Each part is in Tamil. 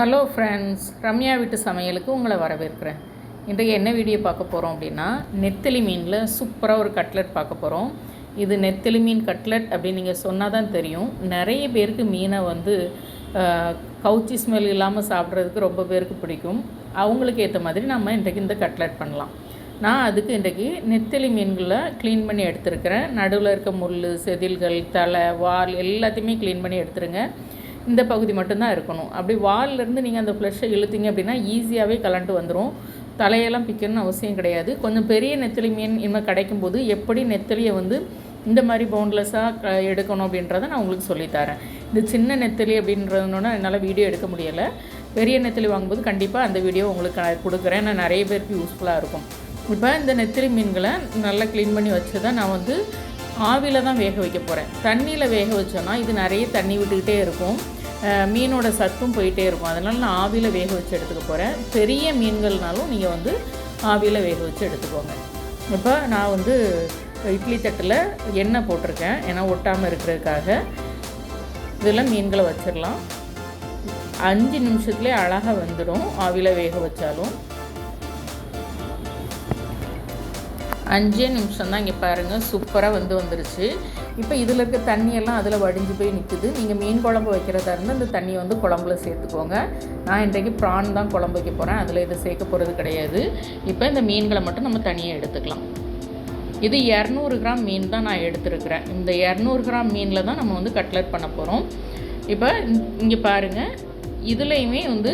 ஹலோ ஃப்ரெண்ட்ஸ் ரம்யா வீட்டு சமையலுக்கு உங்களை வரவேற்கிறேன். இன்றைக்கு என்ன வீடியோ பார்க்க போகிறோம் அப்படின்னா நெத்திலி மீனில் சூப்பராக ஒரு கட்லெட் பார்க்க போகிறோம் இது நெத்திலி மீன் கட்லெட் அப்படின்னு நீங்கள் சொன்னால் தான் தெரியும். நிறைய பேருக்கு மீனை வந்து கவுச்சி ஸ்மெல் இல்லாமல் சாப்பிட்றதுக்கு ரொம்ப பேருக்கு பிடிக்கும். அவங்களுக்கு ஏற்ற மாதிரி நம்ம இன்றைக்கு இந்த கட்லெட் பண்ணலாம். நான் அதுக்கு இன்றைக்கு நெத்திலி மீன்களை க்ளீன் பண்ணி எடுத்துருக்கிறேன். நடுவில் இருக்க முள் செதில்கள் தலை வால் எல்லாத்தையுமே க்ளீன் பண்ணி எடுத்துருங்க. இந்த பகுதி மட்டும்தான் இருக்கணும். அப்படி வால்லேருந்து நீங்கள் அந்த ஃப்ளஷை இழுத்தீங்க அப்படின்னா ஈஸியாகவே கலண்டு வந்துடும் தலையெல்லாம் பிக்கணும்னு அவசியம் கிடையாது. கொஞ்சம் பெரிய நெத்திலி மீன் இனிமேல் கிடைக்கும்போது எப்படி நெத்தலியை வந்து இந்த மாதிரி பவுண்ட்லெஸ்ஸாக எடுக்கணும் அப்படின்றத நான் உங்களுக்கு சொல்லித்தரேன். இந்த சின்ன நெத்திலி அப்படின்றதுனால என்னால் வீடியோ எடுக்க முடியலை. பெரிய நெத்திலி வாங்கும்போது கண்டிப்பாக அந்த வீடியோ உங்களுக்கு நான் கொடுக்குறேன். நான் நிறைய பேருக்கு யூஸ்ஃபுல்லாக இருக்கும். இப்போ இந்த நெத்திலி மீன்களை நல்லா க்ளீன் பண்ணி வச்சு தான் நான் வந்து ஆவியில் தான் வேக வைக்க போகிறேன் தண்ணியில் வேக வச்சோன்னா இது நிறைய தண்ணி விட்டுக்கிட்டே இருக்கும். மீனோட சத்தும் போயிட்டே இருக்கும். அதனால் நான் ஆவியில் வேக வச்சு எடுத்துக்க போகிறேன் பெரிய மீன்கள்னாலும் நீங்கள் வந்து ஆவியில் வேக வச்சு எடுத்துக்கோங்க. இப்போ நான் வந்து இட்லி தட்டில் எண்ணெய் போட்டிருக்கேன். ஏன்னா ஒட்டாமல் இருக்கிறதுக்காக. இதில் மீன்களை வச்சிடலாம். அஞ்சு நிமிஷத்துலேயே அழகாக வந்துடும். ஆவியில் வேக வச்சாலும். அஞ்சே நிமிஷம் தான் இங்கே பாருங்கள் சூப்பராக வந்து வந்துருச்சு. இப்போ இதில் இருக்க தண்ணியெல்லாம் அதில் வடிஞ்சு போய் நிற்குது நீங்கள் மீன் குழம்பு வைக்கிறதா இருந்தால் இந்த தண்ணியை வந்து குழம்புல சேர்த்துக்கோங்க. நான் இன்றைக்கு ப்ரான் தான் குழம்பு வைக்க போகிறேன் அதில் இதை சேர்க்க போகிறது கிடையாது. இப்போ இந்த மீன்களை மட்டும் நம்ம தனியாக எடுத்துக்கலாம். இது இரநூறு கிராம் மீன் தான் நான் எடுத்துருக்கிறேன். இந்த இரநூறு கிராம் மீனில் தான் நம்ம வந்து கட்லட் பண்ண போகிறோம் இப்போ இங்கே பாருங்கள் இதுலேயுமே வந்து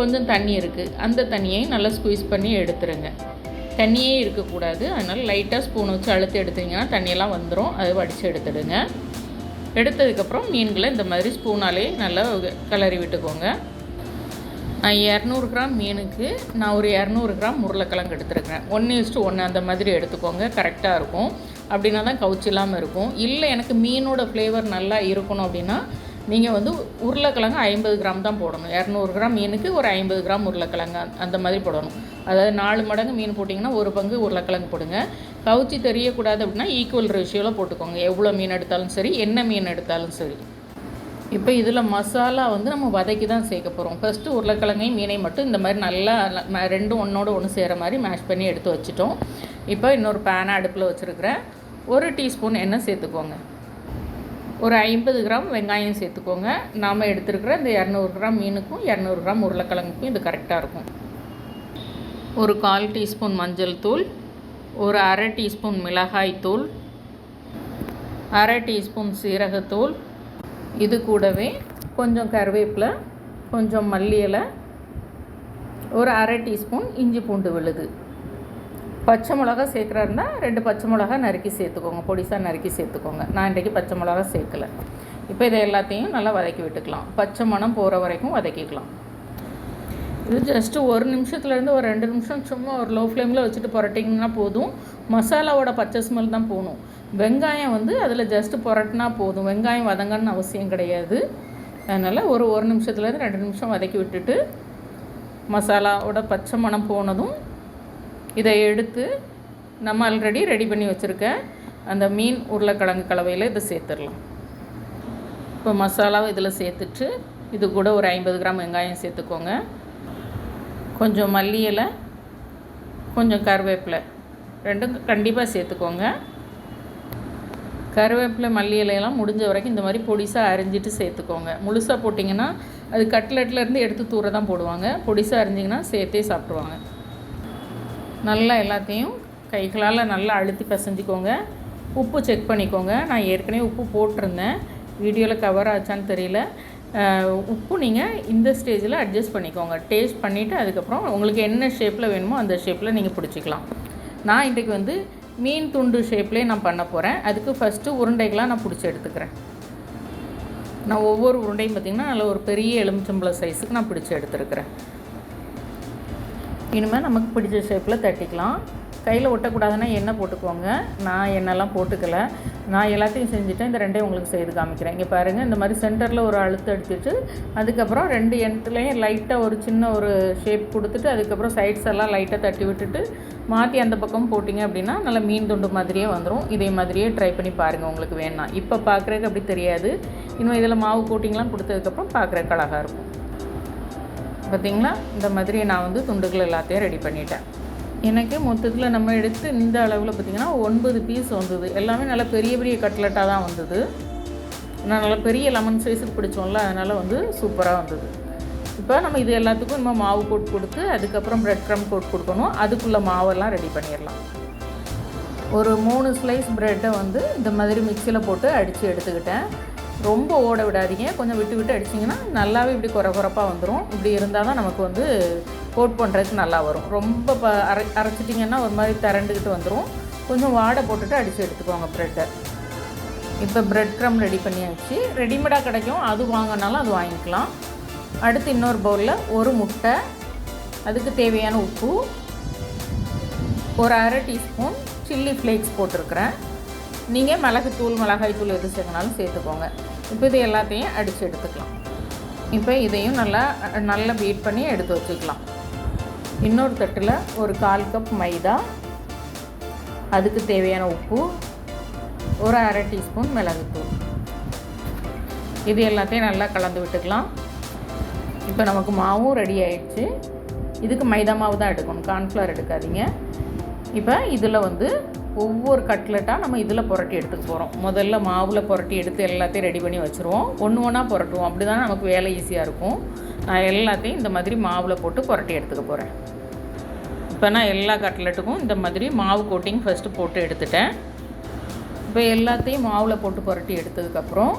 கொஞ்சம் தண்ணி இருக்குது அந்த தண்ணியை நல்லா ஸ்குவீஸ் பண்ணி எடுத்துருங்க. தண்ணியே இருக்கக்கூடாது. அதனால் லைட்டாக ஸ்பூன் வச்சு அழுத்து எடுத்தீங்கன்னா தண்ணியெல்லாம் வந்துடும் அதை வடித்து எடுத்துடுங்க. எடுத்ததுக்கப்புறம் மீன்களை இந்த மாதிரி ஸ்பூனாலே நல்லா கிளறி விட்டுக்கோங்க. நான் இரநூறு கிராம் மீனுக்கு நான் ஒரு இரநூறு கிராம் உருளைக்கிழங்கு எடுத்துருக்கிறேன். ஒன்று இஸ்ட்டு ஒன்று அந்த மாதிரி எடுத்துக்கோங்க. கரெக்டாக இருக்கும். அப்படின்னா தான் கவுச்சி இல்லாமல் இருக்கும். இல்லை எனக்கு மீனோட ஃப்ளேவர் நல்லா இருக்கணும் அப்படின்னா நீங்கள் வந்து உருளைக்கிழங்கு ஐம்பது கிராம் தான் போடணும். இரநூறு கிராம் மீனுக்கு ஒரு ஐம்பது கிராம் உருளைக்கிழங்கு அந்த மாதிரி போடணும். அதாவது நாலு மடங்கு மீன் போட்டிங்கன்னா ஒரு பங்கு உருளைக்கிழங்கு போடுங்க. கவுச்சி தெரியக்கூடாது அப்படின்னா ஈக்குவல் ரேஷியோவில் போட்டுக்கோங்க. எவ்வளோ மீன் எடுத்தாலும் சரி என்ன மீன் எடுத்தாலும் சரி. இப்போ இதில் மசாலா வந்து நம்ம வதக்கி தான் சேர்க்க போகிறோம் ஃபஸ்ட்டு உருளைக்கிழங்கையும் மீனை மட்டும் இந்த மாதிரி நல்லா ரெண்டும் ஒன்றோட ஒன்று சேர மாதிரி மேஷ் பண்ணி எடுத்து வச்சுட்டோம். இப்போ இன்னொரு பேனை அடுப்பில் வச்சுருக்கிறேன். ஒரு டீஸ்பூன் எண்ணெய் சேர்த்துக்கோங்க. ஒரு ஐம்பது கிராம் வெங்காயம் சேர்த்துக்கோங்க. நாம் எடுத்துருக்கிற இந்த இரநூறு கிராம் மீனுக்கும் இரநூறு கிராம் உருளைக்கிழங்குக்கும் இது கரெக்டாக இருக்கும். ஒரு கால் டீஸ்பூன் மஞ்சள் தூள் ஒரு அரை டீஸ்பூன் மிளகாய் தூள் அரை டீஸ்பூன் சீரகத்தூள் இது கூடவே கொஞ்சம் கருவேப்பிலை கொஞ்சம் மல்லி இலை ஒரு அரை டீஸ்பூன் இஞ்சி பூண்டு விழுது. பச்சை மிளகா சேர்க்குறாருன்னா ரெண்டு பச்சை மிளகா நறுக்கி சேர்த்துக்கோங்க பொடிசாக நறுக்கி சேர்த்துக்கோங்க. நான் இன்றைக்கி பச்சை மிளகா சேர்க்கல. இப்போ இதை எல்லாத்தையும் நல்லா வதக்கி விட்டுக்கலாம். பச்சை மணம் போகிற வரைக்கும் வதக்கிக்கலாம். இது ஜஸ்ட்டு ஒரு நிமிஷத்துலேருந்து ஒரு ரெண்டு நிமிஷம் சும்மா ஒரு லோ ஃப்ளேமில் வச்சுட்டு புரட்டிங்கன்னா போதும். மசாலாவோட பச்சை ஸ்மெல் தான் போகணும். வெங்காயம் வந்து அதில் ஜஸ்ட்டு புரட்டினா போதும். வெங்காயம் வதங்கன்னு அவசியம் கிடையாது. அதனால் ஒரு ஒரு நிமிஷத்துலேருந்து ரெண்டு நிமிஷம் வதக்கி விட்டுட்டு மசாலாவோட பச்சை மணம் போனதும் இதை எடுத்து நம்ம ஆல்ரெடி ரெடி பண்ணி வச்சுருக்க அந்த மீன் உருளைக்கிழங்கு கலவையில் இதை சேர்த்துடலாம். இப்போ மசாலாவை இதில் சேர்த்துட்டு இது கூட ஒரு ஐம்பது கிராம் வெங்காயம் சேர்த்துக்கோங்க. கொஞ்சம் மல்லி இலை கொஞ்சம் கருவேப்பிலை. ரெண்டும் கண்டிப்பாக சேர்த்துக்கோங்க. கருவேப்பிலை மல்லி இலையெல்லாம் முடிஞ்ச வரைக்கும் இந்த மாதிரி பொடிசாக அரிஞ்சிட்டு சேர்த்துக்கோங்க. முழுசாக போட்டிங்கன்னா அது கட்லெட்லேருந்து எடுத்து தூர தான் போடுவாங்க. பொடிசாக அரிஞ்சிங்கன்னா சேர்த்தே சாப்பிடுவாங்க நல்லா எல்லாத்தையும் கைகளால் நல்லா அழுத்தி பசஞ்சிக்கோங்க. உப்பு செக் பண்ணிக்கோங்க. நான் ஏற்கனவே உப்பு போட்டிருந்தேன். வீடியோவில் கவர் ஆச்சான்னு தெரியல. உப்பு நீங்கள் இந்த ஸ்டேஜில் அட்ஜஸ்ட் பண்ணிக்கோங்க. டேஸ்ட் பண்ணிவிட்டு அதுக்கப்புறம் உங்களுக்கு என்ன ஷேப்பில் வேணுமோ அந்த ஷேப்பில் நீங்கள் பிடிச்சிக்கலாம். நான் இன்றைக்கு வந்து மீன் துண்டு ஷேப்லேயே நான் பண்ண போகிறேன் அதுக்கு ஃபஸ்ட்டு உருண்டைகளாக நான் பிடிச்சி எடுத்துக்கிறேன். நான் ஒவ்வொரு உருண்டையும் பார்த்திங்கன்னா நல்ல ஒரு பெரிய எலுமிச்சம்பழம் சைஸுக்கு நான் பிடிச்சி எடுத்துருக்கிறேன். இனிமேல் நமக்கு பிடிச்ச ஷேப்பில் தட்டிக்கலாம். கையில் ஒட்டக்கூடாதுன்னா எண்ணெய் போட்டுக்கோங்க. நான் எண்ணெய்லாம் போட்டுக்கல. நான் எல்லாத்தையும் செஞ்சுட்டேன் இந்த ரெண்டையும் உங்களுக்கு செய்து காமிக்கிறேன். இங்கே பாருங்கள் இந்த மாதிரி சென்டரில் ஒரு அழுத்து அடிச்சுட்டு அதுக்கப்புறம் ரெண்டு எண்ட்லேயும் லைட்டாக ஒரு சின்ன ஒரு ஷேப் கொடுத்துட்டு அதுக்கப்புறம் சைட்ஸ் எல்லாம் லைட்டாக தட்டி விட்டுட்டு மாற்றி அந்த பக்கம் போட்டிங்க அப்படின்னா நல்லா மீன் துண்டு மாதிரியே வந்துடும் இதே மாதிரியே ட்ரை பண்ணி பாருங்கள் உங்களுக்கு வேணாம் இப்போ பார்க்குறதுக்கு அப்படி தெரியாது. இன்னும் இதில் மாவு கோட்டிங்லாம் கொடுத்ததுக்கப்புறம் பார்க்குறதுக்கு அழகாக இருக்கும். பார்த்தீங்களா இந்த மாதிரி நான் வந்து துண்டுகள் எல்லாத்தையும் ரெடி பண்ணிட்டேன். எனக்கு மொத்தத்தில் நம்ம எடுத்து இந்த அளவில் பார்த்திங்கன்னா ஒன்பது பீஸ் வந்தது. எல்லாமே நல்லா பெரிய பெரிய கட்லெட்டாக தான் வந்தது. நான் நல்லா பெரிய லெமன் சைஸுக்கு பிடிச்சோம்ல அதனால் வந்து சூப்பராக வந்தது. இப்போ நம்ம இது எல்லாத்துக்கும் நம்ம மாவு போட்டு கொடுத்து அதுக்கப்புறம் ப்ரெட் க்ரம் போட்டு கொடுக்கணும். அதுக்குள்ளே மாவெல்லாம் ரெடி பண்ணிடலாம். ஒரு மூணு ஸ்லைஸ் ப்ரெட்டை வந்து இந்த மாதிரி மிக்சியில் போட்டு அடித்து எடுத்துக்கிட்டேன். ரொம்ப ஓட விடாதீங்க. கொஞ்சம் விட்டு விட்டு அடிச்சிங்கன்னா நல்லாவே இப்படி குறை குறைப்பாக வந்துடும் இப்படி இருந்தால் தான் நமக்கு வந்து கோட் பண்ணுறதுக்கு நல்லா வரும். ரொம்ப ப அரை அரைச்சிட்டிங்கன்னா ஒரு மாதிரி திரண்டுக்கிட்டு வந்துடும் கொஞ்சம் வாடை போட்டுட்டு அடித்து எடுத்துக்கோங்க ப்ரெட்டை இப்போ ப்ரெட் க்ரம் ரெடி பண்ணியாச்சு. ரெடிமேடாக கிடைக்கும். அது வாங்கினாலும் அது வாங்கிக்கலாம். அடுத்து இன்னொரு பவுலில் ஒரு முட்டை. அதுக்கு தேவையான உப்பு. ஒரு அரை டீஸ்பூன் சில்லி ஃப்ளேக்ஸ் போட்டிருக்கிறேன். நீங்கள் மிளகுத்தூள் மிளகாய்த்தூள் எது சேர்க்கனாலும் சேர்த்துக்கோங்க. இப்போ இது எல்லாத்தையும் அடித்து எடுத்துக்கலாம். இப்போ இதையும் நல்லா நல்லா பீட் பண்ணி எடுத்து வச்சுக்கலாம். இன்னொரு தட்டில் ஒரு கால் கப் மைதா அதுக்கு தேவையான உப்பு ஒரு அரை டீஸ்பூன் மிளகுத்தூள். இது எல்லாத்தையும் நல்லா கலந்து விட்டுக்கலாம். இப்போ நமக்கு மாவும் ரெடி ஆயிடுச்சு. இதுக்கு மைதா மாவு தான் எடுக்கணும். கார்ன்ஃப்ளவர் எடுக்காதீங்க. இப்போ இதில் வந்து ஒவ்வொரு கட்லெட்டாக நம்ம இதில் புரட்டி எடுத்துகிட்டு போகிறோம் முதல்ல மாவில் புரட்டி எடுத்து எல்லாத்தையும் ரெடி பண்ணி வச்சுருவோம். ஒன்று ஒன்றா புரட்டுவோம். அப்படி தான் நமக்கு வேலை ஈஸியாக இருக்கும். நான் எல்லாத்தையும் இந்த மாதிரி மாவில் போட்டு புரட்டி எடுத்துக்க போகிறேன் இப்போ நான் எல்லா கட்லெட்டுக்கும் இந்த மாதிரி மாவு கோட்டிங் ஃபஸ்ட்டு போட்டு எடுத்துட்டேன். இப்போ எல்லாத்தையும் மாவில் போட்டு புரட்டி எடுத்ததுக்கப்புறம்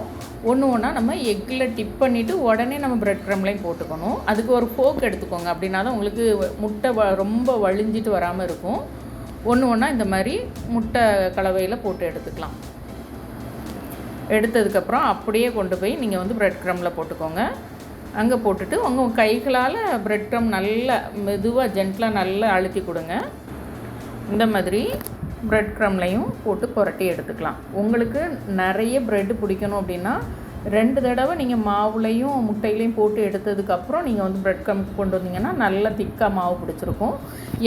ஒன்று ஒன்றா நம்ம எக்கில் டிப் பண்ணிவிட்டு உடனே நம்ம ப்ரெட் க்ரம்லையும் போட்டுக்கணும். அதுக்கு ஒரு ஃபோக் எடுத்துக்கோங்க. அப்படின்னா தான் உங்களுக்கு முட்டை வ ரொம்ப வழிஞ்சிட்டு வராமல் இருக்கும். ஒன்று ஒன்றா இந்த மாதிரி முட்டை கலவையில் போட்டு எடுத்துக்கலாம். எடுத்ததுக்கப்புறம் அப்படியே கொண்டு போய் நீங்கள் வந்து ப்ரெட் க்ரம்ல போட்டுக்கோங்க. அங்கே போட்டுட்டு உங்கள் கைகளால் ப்ரெட் க்ரம் நல்லா மெதுவாக ஜென்டலாக நல்லா அழுத்தி கொடுங்க. இந்த மாதிரி ப்ரெட் க்ரம்லையும் போட்டு புரட்டி எடுத்துக்கலாம். உங்களுக்கு நிறைய ப்ரெட்டு பிடிக்கணும் அப்படின்னா ரெண்டு தடவை நீங்கள் மாவுலையும் முட்டையிலையும் போட்டு எடுத்ததுக்கப்புறம் நீங்கள் வந்து ப்ரெட் க்ரம் கொண்டு வந்தீங்கன்னா நல்லா திக்காக மாவு பிடிச்சிருக்கும்.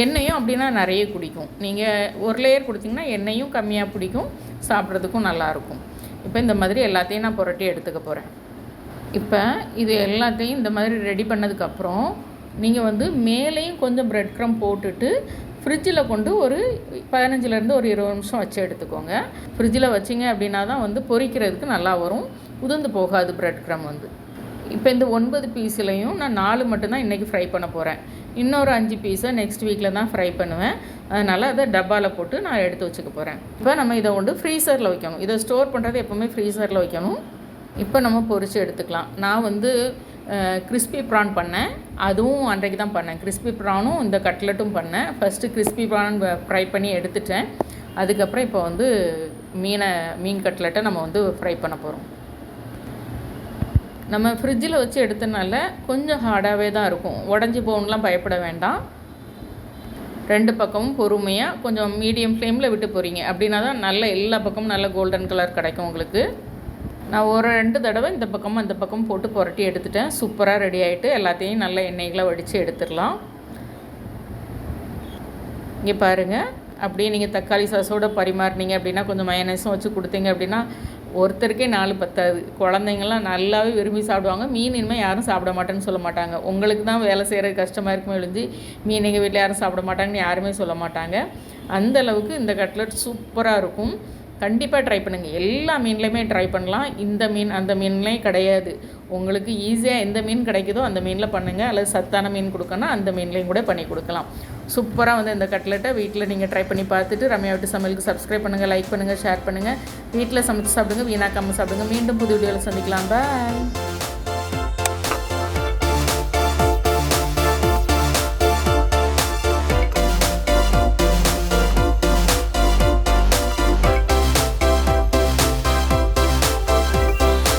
எண்ணெயும் அப்படின்னா நிறைய பிடிக்கும் நீங்கள் ஒரு லேயர் கொடுத்தீங்கன்னா எண்ணெயும் கம்மியாக பிடிக்கும் சாப்பிட்றதுக்கும் நல்லாயிருக்கும் இப்போ இந்த மாதிரி எல்லாத்தையும் நான் புரட்டி எடுத்துக்க போகிறேன் இப்போ இது எல்லாத்தையும் இந்த மாதிரி ரெடி பண்ணதுக்கப்புறம் நீங்கள் வந்து மேலேயும் கொஞ்சம் ப்ரெட் க்ரம் போட்டுட்டு ஃப்ரிட்ஜில் கொண்டு ஒரு பதினஞ்சுலேருந்து ஒரு இருபது நிமிஷம் வச்சு எடுத்துக்கோங்க. ஃப்ரிட்ஜில் வச்சிங்க அப்படின்னா தான் வந்து பொரிக்கிறதுக்கு நல்லா வரும். உதிர்ந்து போகாது ப்ரெட் க்ரம் வந்து. இப்போ இந்த ஒன்பது பீஸ்லையும் நான் நாலு மட்டும்தான் இன்றைக்கி ஃப்ரை பண்ண போகிறேன் இன்னொரு அஞ்சு பீஸை நெக்ஸ்ட் வீக்கில் தான் ஃப்ரை பண்ணுவேன். அதனால் அதை டப்பாவில் போட்டு நான் எடுத்து வச்சுக்க போகிறேன் இப்போ நம்ம இதை கொண்டு ஃப்ரீசரில் வைக்கணும். இதை ஸ்டோர் பண்ணுறது எப்போவுமே ஃப்ரீசரில் வைக்கணும். இப்போ நம்ம பொரித்து எடுத்துக்கலாம். நான் வந்து கிறிஸ்பி ப்ரான் பண்ணேன். அதுவும் அன்றைக்கு தான் பண்ணேன். கிறிஸ்பி ப்ரானும் இந்த கட்லெட்டும் பண்ணேன். ஃபஸ்ட்டு கிறிஸ்பி ப்ரான் ஃப்ரை பண்ணி எடுத்துட்டேன். அதுக்கப்புறம் இப்போ வந்து மீனை மீன் கட்லெட்டை நம்ம வந்து ஃப்ரை பண்ண போகிறோம் நம்ம ஃப்ரிட்ஜில் வச்சு எடுத்தனால கொஞ்சம் ஹார்டாகவே தான் இருக்கும். உடஞ்சி போகணுலாம் பயப்பட வேண்டாம். ரெண்டு பக்கமும் பொறுமையாக கொஞ்சம் மீடியம் ஃப்ளேமில் விட்டு போகிறீங்க அப்படின்னா தான் நல்ல எல்லா பக்கமும் நல்ல கோல்டன் கலர் கிடைக்கும் உங்களுக்கு. நான் ஒரு ரெண்டு தடவை இந்த பக்கமும் இந்த பக்கம் போட்டு புரட்டி எடுத்துட்டேன். சூப்பராக ரெடி ஆகிட்டு எல்லாத்தையும் நல்ல எண்ணெய்களை வடித்து எடுத்துடலாம். இங்கே பாருங்கள் அப்படியே நீங்கள் தக்காளி சாஸோடு பரிமாறினீங்க அப்படின்னா கொஞ்சம் மயனஸும் வச்சு கொடுத்தீங்க அப்படின்னா ஒருத்தருக்கே நாலு பத்தாது. குழந்தைங்கள்லாம் நல்லாவே விரும்பி சாப்பிடுவாங்க. மீன் இனிமேல் யாரும் சாப்பிட மாட்டேன்னு சொல்ல மாட்டாங்க. உங்களுக்கு தான் வேலை செய்கிறது கஷ்டமாக இருக்குமே எழுந்து மீன் எங்கள் வீட்டில் யாரும் சாப்பிட மாட்டாங்கன்னு யாருமே சொல்ல மாட்டாங்க. அந்த அளவுக்கு இந்த கட்லெட் சூப்பராக இருக்கும். கண்டிப்பாக ட்ரை பண்ணுங்கள் எல்லா மீன்லேயுமே ட்ரை பண்ணலாம். இந்த மீன் அந்த மீன்லேயும் கிடையாது. உங்களுக்கு ஈஸியாக எந்த மீன் கிடைக்குதோ அந்த மீனில் பண்ணுங்கள் அல்லது சத்தான மீன் கொடுக்கணும் அந்த மீன்லேயும் கூட பண்ணி கொடுக்கலாம். சூப்பராக வந்து இந்த கட்லெட்டை வீட்டில் நீங்கள் ட்ரை பண்ணி பார்த்துட்டு ரம்யா விட்டு சமையலுக்கு சப்ஸ்கிரைப் பண்ணுங்கள் லைக் பண்ணுங்கள் ஷேர் பண்ணுங்கள் வீட்டில் சமைச்சு சாப்பிடுங்க வீணாக்காமல் சாப்பிடுங்க. மீண்டும் புது வீடியோவில் சந்திக்கலாம். பாய்